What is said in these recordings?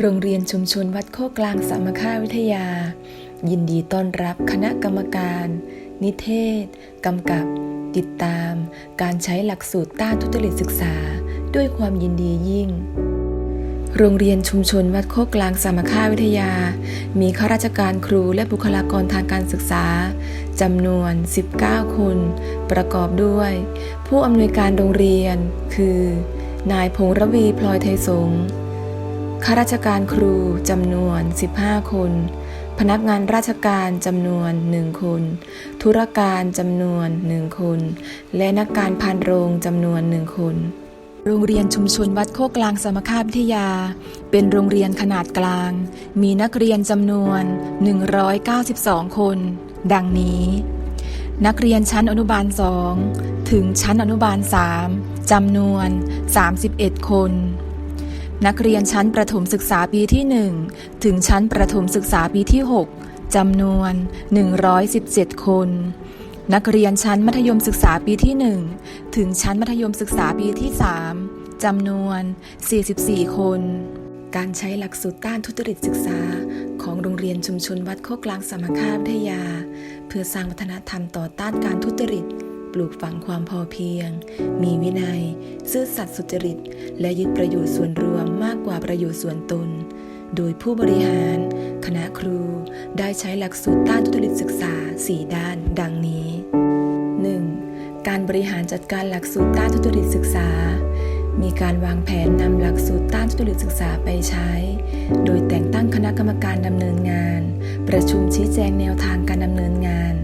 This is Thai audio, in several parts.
โรงเรียนชุมชนวัดโคกลางสามัคาวิทยา ยินดีต้อนรับคณะกรรมการ นิเทศ กำกับ ติดตาม การใช้หลักสูตรต้านทุจริตศึกษา ด้วยความยินดียิ่ง โรงเรียนชุมชนวัดโคกกลางสามัคคาวิทยา มีข้าราชการครูและบุคลากรทางการศึกษาจำนวน 19 คน ประกอบด้วย ผู้อำนวยการโรงเรียน คือ นายพงรวีพลอยไทยสงฆ์ ข้าราชการครูจำนวน 15 คน พนักงานราชการจำนวน1คน ธุรการจำนวน1คน และนักการพานโรงจำนวน1คน โรงเรียนชุมชนวัดโคกกลางสมคาวิทยา เป็นโรงเรียนขนาดกลาง มีนักเรียนจำนวน 192 คน ดังนี้ นักเรียนชั้นอนุบาล2ถึงชั้นอนุบาล3จำนวน 31 คน นักเรียนชั้นประถมศึกษาปีที่ 1 ถึงชั้นประถมศึกษาปีที่ 6 จำนวน 117 คน นักเรียนชั้นมัธยมศึกษาปีที่ 1 ถึงชั้นมัธยมศึกษาปีที่ 3 จำนวน 44 คน การใช้หลักสูตรต้านทุจริตศึกษา ของโรงเรียนชุมชนวัดโคกกลางสามคาวิทยา เพื่อสร้างวัฒนธรรมต่อต้านการทุจริต ปลูกฝังความพอเพียง มีวินัย ซื่อสัตย์สุจริต และยึดประโยชน์ส่วนรวมมากกว่าประโยชน์ส่วนตน โดยผู้บริหาร คณะครูได้ใช้หลักสูตรต้านทุจริตศึกษา 4 ด้าน ดังนี้ 1. การบริหารจัดการหลักสูตรต้านทุจริตศึกษามีการวางแผนนำหลักสูตรต้านทุจริตศึกษาไปใช้ โดยแต่งตั้งคณะกรรมการดำเนินงาน ประชุมชี้แจงแนวทางการดำเนินงาน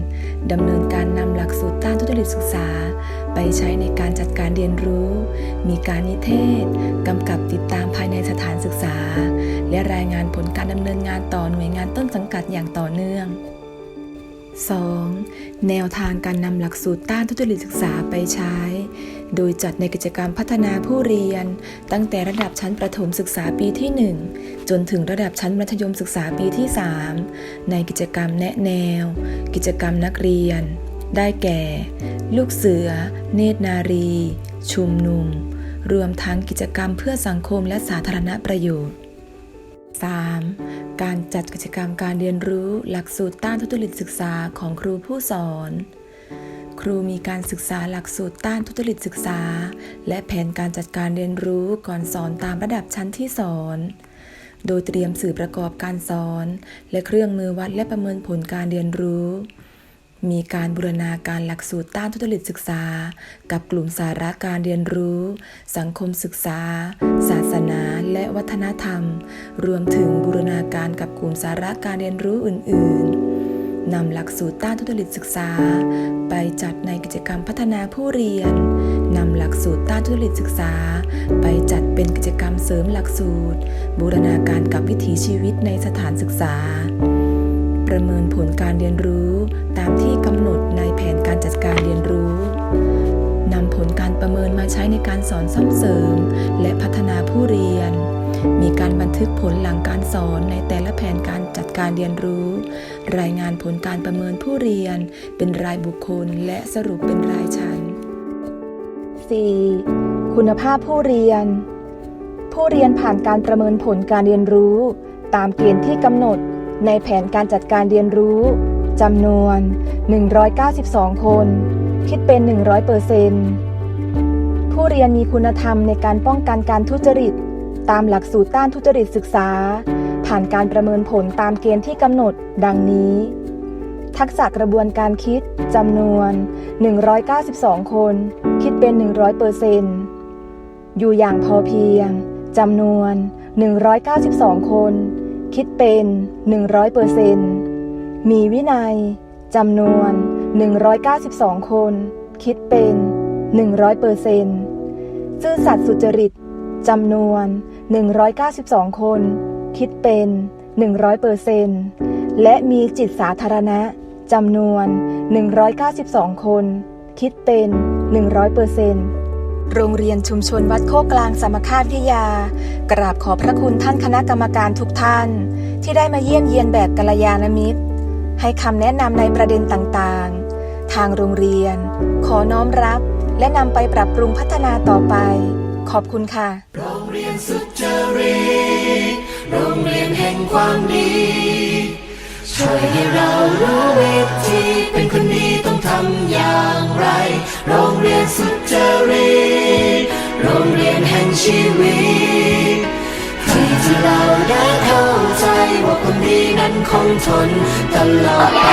ดำเนินการนำหลักสูตรต้านทุจริตศึกษา ไปใช้ในการจัดการเรียนรู้ มีการนิเทศกำกับติดตามภายในสถานศึกษา และรายงานผลการดำเนินงานต่อหน่วยงานต้นสังกัดอย่างต่อเนื่อง 2. แนวทางการนำหลักสูตรต้านทุจริตศึกษาไปใช้ โดยจัดในกิจกรรมพัฒนาผู้เรียน ตั้งแต่ระดับชั้นประถมศึกษาปีที่ 1 จนถึงระดับชั้นมัธยมศึกษาปีที่ 3 ในกิจกรรมแนะแนว กิจกรรมนักเรียน ได้แก่ ลูกเสือ เนตรนารี ชุมนุม รวมทั้งกิจกรรมเพื่อสังคมและสาธารณประโยชน์ 3. การจัดกิจกรรมการเรียนรู้หลักสูตรต้านทุจริตศึกษาของครูผู้สอน ครูมีการศึกษาหลักสูตรต้านทุจริตศึกษา และแผนการจัดการเรียนรู้ก่อนสอนตามระดับชั้นที่สอน โดยเตรียมสื่อประกอบการสอน และเครื่องมือวัดและประเมินผลการเรียนรู้ มีการบูรณาการหลักสูตรต้านทุจริตศึกษา กับกลุ่มสาระการเรียนรู้ สังคมศึกษา ศาสนาและวัฒนธรรม รวมถึงบูรณาการกับกลุ่มสาระการเรียนรู้อื่น ๆนำหลักสูตรต้านทุจริตศึกษา จัดในกิจกรรมพัฒนาผู้เรียน นำหลักสูตรต้านทุจริตศึกษา ไปจัดเป็นกิจกรรมเสริมหลักสูตร บูรณาการกับวิถีชีวิตในสถานศึกษา ประเมินผลการเรียนรู้ตามที่กำหนดในแผนการจัดการเรียนรู้นำผลการประเมินมาใช้ในการสอนซ่อมเสริม และพัฒนาผู้เรียน มีการบันทึกผลหลังการสอนในแต่ละแผนการจัดการเรียนรู้ รายงานผลการประเมินผู้เรียน เป็นรายบุคคล และสรุปเป็นรายชั้น 4. คุณภาพผู้เรียน ผู้เรียนผ่านการประเมินผลการเรียนรู้ ตามเกณฑ์ที่กำหนดในแผนการจัดการเรียนรู้จำนวน 192 คน คิดเป็น 100เปอร์เซนผู้เรียนมีคุณธรรมในการป้องกันการทุจริต ตามหลักสูตรต้านทุจริตศึกษา ผ่านการประเมินผลตามเกณฑ์ที่กำหนด ดังนี้ ทักษะกระบวนการคิดจำนวน 192 คน คิดเป็น 100เปอร์เซนอยู่อย่างพอเพียงจำนวน 192 คน คิดเป็น 100เปอร์เซนมีวินัยจำนวน 192 คน คิดเป็น 100เปอร์เซนซื่อสัตย์สุจริตจำนวน 192 คน คิดเป็น 100เปอร์เซนและมีจิตสาธารณะจำนวน 192 คน คิดเป็น 100เปอร์เซนโรงเรียนชุมชนวัดโคกกลางสามัคคาวิทยา กราบขอบพระคุณท่านคณะกรรมการทุกท่าน ที่ได้มาเยี่ยมเยียนแบบกัลยาณมิตร ให้คำแนะนำในประเด็นต่างๆ ทางโรงเรียน ขอน้อมรับและนำไปปรับปรุงพัฒนาต่อไป ขอบคุณค่ะ โรงเรียนสุจริตโรงเรียนแห่งความดีช่วยให้เรารู้วิธีเป็นคนดีต้องทำอย่างไร โรงเรียนสุจริตโรงเรียนแห่งชีวิตที่ที่เราได้เข้าใจว่าคนดีนั้นคงทนตลอดไป